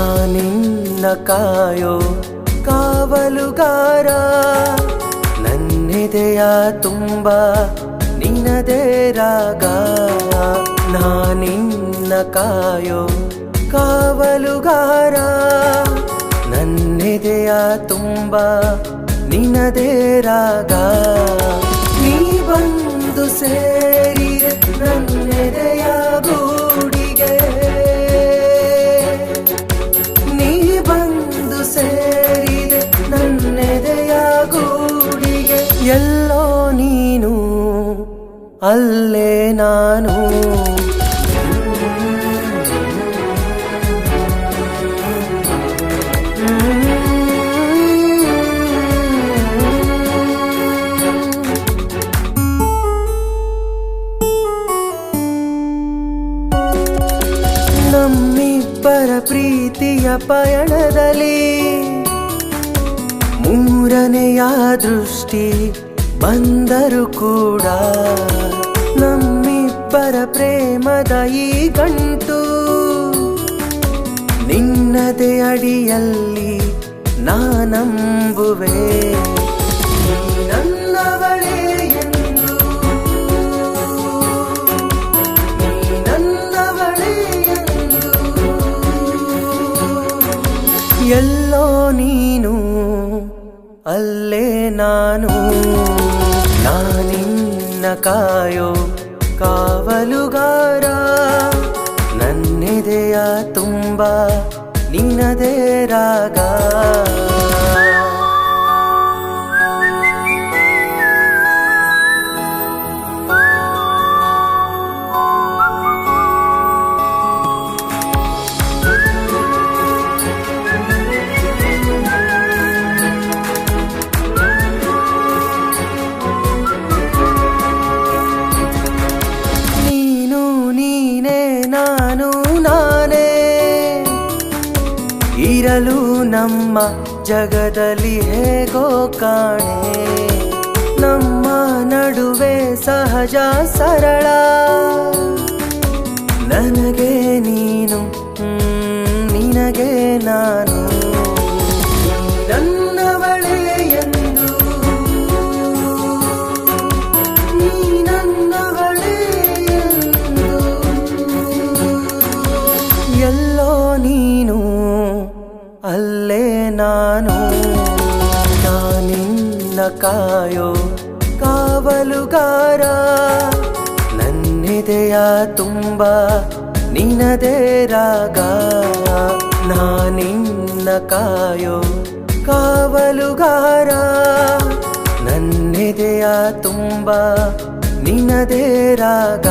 ನಾನಿನ್ನ ಕಾಯೋ ಕಾವಲುಗಾರ ನನ್ನೆದೆಯ ತುಂಬ ನಿನ್ನದೇ ರಾಗ ನಾನಿನ್ನ ಕಾಯೋ ಕಾವಲುಗಾರ ನನ್ನೆದೆಯ ತುಂಬ ನಿನ್ನದೇ ರಾಗ ನೀ ಬಂದು ಸೇರಿ ಅಲ್ಲೇ ನಾನು. ನಮ್ಮಿಬ್ಬರ ಪ್ರೀತಿಯ ಪಯಣದಲ್ಲಿ ಮೂರನೆಯ ದೃಷ್ಟಿ ಬಂದರು ಕೂಡ ನಮ್ಮಿಬ್ಬರ ಪ್ರೇಮದ ಈ ಗಂಟು ನಿನ್ನದೇ ಅಡಿಯಲ್ಲಿ ನಾನಂಬುವೆ ಎಲ್ಲೋ ನೀನು ಅಲ್ಲೇ ನಾನು ನಾನಿನ್ನ ಕಾಯೋ ಕಾವಲುಗಾರ ನನ್ನೆದೆಯ ತುಂಬ ನಿನ್ನದೇ ರಾಗ ನೀನೇ ನಾನು. ಇರಲು ನಮ್ಮ ಜಗದಲ್ಲಿ ಹೇಗೋ ಕಾಣೆ. ನಮ್ಮ ನಡುವೆ ಸಹಜ ಸರಳ. ನನಗೆ ನೀನು ನಿನಗೆ ನಾನು. ನಾನಿನ್ನ ಕಾಯೋ ಕಾವಲುಗಾರ. ನನ್ನಿದೆಯ ತುಂಬ ನಿನ್ನದೇ ರಾಗ. ನಾನಿನ್ನ ಕಾಯೋ ಕಾವಲುಗಾರ. ನನ್ನಿದೆಯ ತುಂಬ ನಿನ್ನದೇ ರಾಗ.